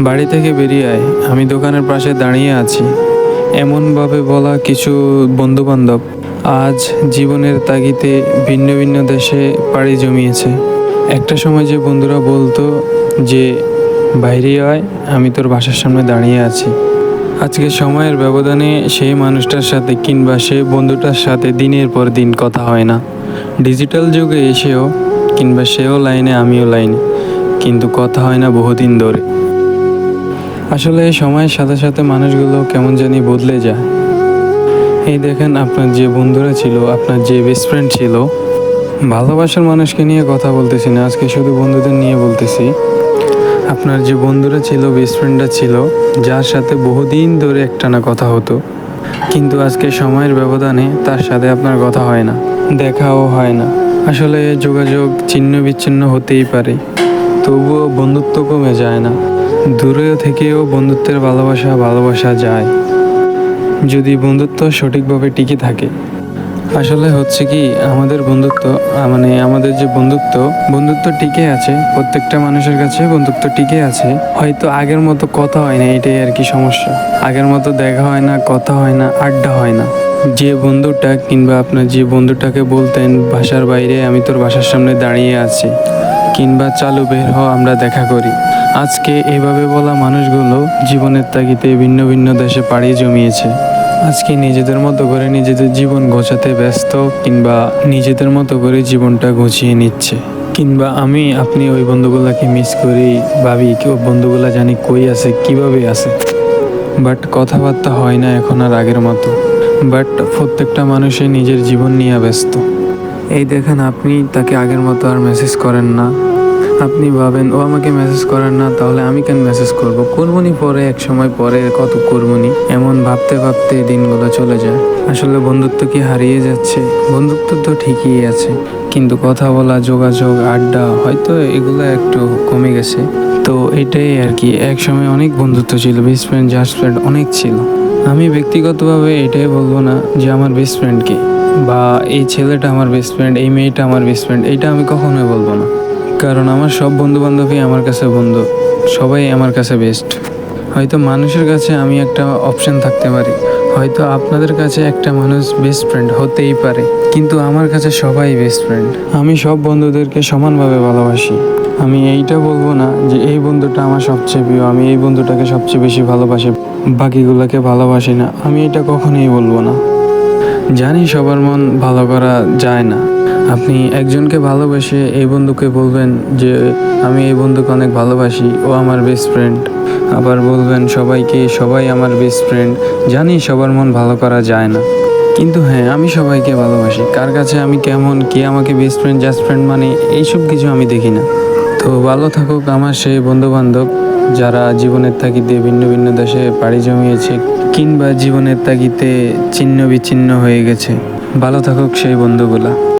বাড়ি থেকে বেরিয়ে আয়। আমি দোকানের পাশে দাঁড়িয়ে আছি। এমনভাবে বলা কিছু বন্ধুবান্ধব আজ জীবনের তাগিতে ভিন্ন ভিন্ন দেশে পাড়ি জমিয়েছে। একটা সময় যে বন্ধুরা বলতো যে, বাইরে আয়, আমি তোর বাসার সামনে দাঁড়িয়ে আছি। আজকে সময়ের ব্যবধানে সেই মানুষটার সাথে কিংবা সে বন্ধুটার সাথে দিনের পর দিন কথা হয় না। ডিজিটাল যুগে এসেও কিংবা সেও লাইনে, আমিও লাইনে। কিন্তু কথা হয় না বহুদিন ধরে। আসলে সময়ের সাথে সাথে মানুষগুলো কেমন জানি বদলে যায়। এই দেখেন আপনার যে বন্ধুরা ছিল, আপনার যে বেস্ট ফ্রেন্ড ছিল, ভালোবাসার মানুষকে নিয়ে কথা বলতেছি না, আজকে শুধু বন্ধুদের নিয়ে বলতেছি। আপনার যে বন্ধুরা ছিল বেস্ট ফ্রেন্ডরা ছিল, যার সাথে বহুদিন ধরে একটানা কথা হতো, কিন্তু আজকে সময়ের ব্যবধানে তার সাথে আপনার কথা হয় না, দেখাও হয় না। আসলে যোগাযোগ ছিন্ন বিচ্ছিন্ন হতেই পারে, তবুও বন্ধুত্ব কমে যায় না। দূরে থেকেও বন্ধুত্বের ভালোবাসা ভালোবাসা যায়। যদি বন্ধুত্ব সঠিকভাবে টিকে থাকে। আসলে হচ্ছে কি, আমাদের বন্ধুত্ব মানে আমাদের যে বন্ধুত্ব বন্ধুত্ব টিকে আছে, প্রত্যেকটা মানুষের কাছে বন্ধুত্ব টিকে আছে। হয়তো আগের মতো কথা হয় না, এটাই আর কি সমস্যা। আগের মতো দেখা হয় না, কথা হয় না, আড্ডা হয় না। যে বন্ধুটা কিংবা আপনার যে বন্ধুটাকে বলতেন, বাসার বাইরে, আমি তোর বাসার সামনে দাঁড়িয়ে আছি। কিংবা চালু বের হও আমরা দেখা করি। আজকে এভাবে বলা মানুষগুলো জীবনের তাগিতে ভিন্ন ভিন্ন দেশে পাড়ি জমিয়েছে। আজকে নিজেদের মতো করে নিজেদের জীবন গোছাতে ব্যস্ত কিংবা নিজেদের মতো করে জীবনটা গুছিয়ে নিচ্ছে। কিংবা আমি, আপনি ওই বন্ধুগুলাকে মিস করি, ভাবি, কেউ বন্ধুগুলা জানি কই আছে, কীভাবে আছে? বাট কথাবার্তা হয় না এখন আর আগের মতো। বাট প্রত্যেকটা মানুষই নিজের জীবন নিয়ে ব্যস্ত। এই দেখেন, আপনি তাকে আগের মতো আর মেসেজ করেন না। আপনি ভাবেন, ও আমাকে মেসেজ করেন না, তাহলে আমি কেন মেসেজ করব? করবনি পরে, এক সময় পরে কত করবনি, এমন ভাবতে ভাবতে দিনগুলো চলে যায়। আসলে বন্ধুত্ব কি হারিয়ে যাচ্ছে? বন্ধুত্ব তো ঠিকই আছে, কিন্তু কথা বলা, যোগাযোগ, আড্ডা, হয়তো এগুলো একটু কমে গেছে। তো এটাই আর কি, এক সময় অনেক বন্ধুত্ব ছিল বেস্ট ফ্রেন্ড জাস্ট ফ্রেন্ড অনেক ছিল। আমি ব্যক্তিগতভাবে এটাই বলব না যে আমার বেস্ট ফ্রেন্ডকে বা এই ছেলেটা আমার বেস্ট ফ্রেন্ড এই মেয়েটা আমার বেস্ট ফ্রেন্ড এটা আমি কখনোই বলব না। কারণ আমার সব বন্ধু বান্ধবী আমার কাছে বন্ধু, সবাই আমার কাছে বেস্ট হয়তো মানুষের কাছে আমি একটা অপশন থাকতে পারি, হয়তো আপনাদের কাছে একটা মানুষ বেস্ট ফ্রেন্ড হতেই পারে, কিন্তু আমার কাছে সবাই বেস্ট ফ্রেন্ড আমি সব বন্ধুদেরকে সমানভাবে ভালোবাসি। আমি এইটা বলব না যে এই বন্ধুটা আমার সবচেয়ে প্রিয়, আমি এই বন্ধুটাকে সবচেয়ে বেশি ভালোবাসি, বাকিগুলোকে ভালোবাসি না, আমি এটা কখনোই বলব না। জানি সবার মন ভালো করা যায় না। আপনি একজনকে ভালোবেসে এই বন্ধুকে বলবেন যে, আমি এই বন্ধুকে অনেক ভালোবাসি, ও আমার বেস্ট ফ্রেন্ড আবার বলবেন, সবাইকে, সবাই আমার বেস্ট ফ্রেন্ড জানি সবার মন ভালো করা যায় না। কিন্তু হ্যাঁ আমি সবাইকে ভালোবাসি। কার কাছে আমি কেমন, কে আমাকে বেস্ট ফ্রেন্ড জাস্ট ফ্রেন্ড মানে এইসব কিছু আমি দেখি না। তো ভালো থাকুক আমার সেই বন্ধু বান্ধব যারা জীবনের তাগিদে ভিন্ন ভিন্ন দেশে পাড়ি জমিয়েছে কিংবা জীবনের তাগিতে ছিন্ন বিচ্ছিন্ন হয়ে গেছে। ভালো থাকুক সেই বন্ধুগুলা।